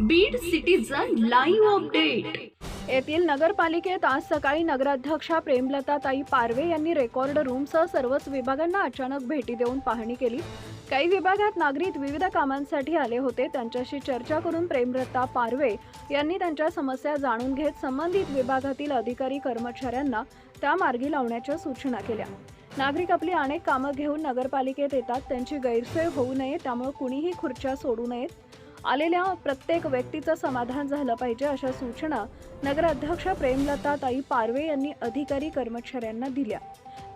Beed citizen live update येथील नगरपालिकेत आज सकाळी नगराध्यक्षा प्रेमलताताई पारवे यांनी रेकॉर्ड रूमसह सर्वच विभागांना अचानक भेटी देऊन पाहणी केली. काही विभागात नागरिक विविध कामांसाठी आले होते. त्यांच्याशी चर्चा करून प्रेमलता पारवे यांनी त्यांच्या समस्या जाणून घेत संबंधित विभागातील अधिकारी कर्मचाऱ्यांना त्या मार्गी लावण्याच्या सूचना केल्या. नागरिक आपली अनेक कामं घेऊन नगरपालिकेत येतात. त्यांची गैरसोय होऊ नये त्यामुळे कुणीही खुर्च्या सोडू नयेत. आलेल्या प्रत्येक व्यक्तीचं समाधान झालं पाहिजे अशा सूचना नगराध्यक्ष प्रेमलता ताई पारवे यांनी अधिकारी कर्मचाऱ्यांना दिल्या.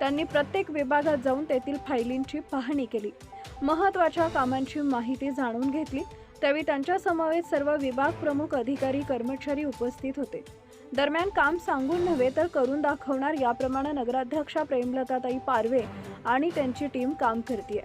त्यांनी प्रत्येक विभागात जाऊन तेथील फायलींची पाहणी केली. महत्त्वाच्या कामांची माहिती जाणून घेतली. त्यावेळी त्यांच्या समवेत सर्व विभाग प्रमुख अधिकारी कर्मचारी उपस्थित होते. दरम्यान काम सांगून नव्हे तर करून दाखवणार याप्रमाणे नगराध्यक्षा प्रेमलताताई पारवे आणि त्यांची टीम काम करते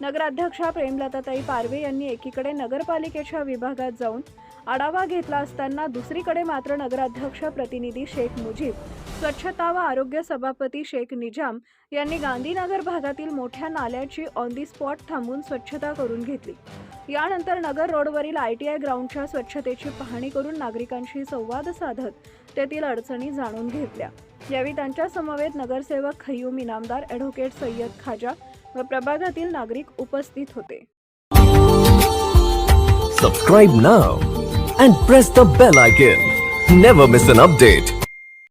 नगराध्यक्षा प्रेमलताताई पारवे यांनी एकीकडे नगरपालिकेच्या विभागात जाऊन आढावा घेतला असताना दुसरीकडे मात्र नगराध्यक्ष प्रतिनिधी शेख मुजीब स्वच्छता व आरोग्य सभापती शेख निजाम यांनी गांधीनगर भागातील मोठ्या नाल्याची ऑन दी स्पॉट थांबून स्वच्छता करून घेतली. यानंतर नगर रोडवरील आय टी आय ग्राउंडच्या स्वच्छतेची पाहणी करून नागरिकांशी संवाद साधत तेथील अडचणी जाणून घेतल्या. यावेळी त्यांच्या समवेत नगरसेवक खय्यूम इनामदार ॲडव्होकेट सय्यद खाजा व प्रभागातील नागरिक उपस्थित होते Subscribe now and press the bell icon. Never miss an update.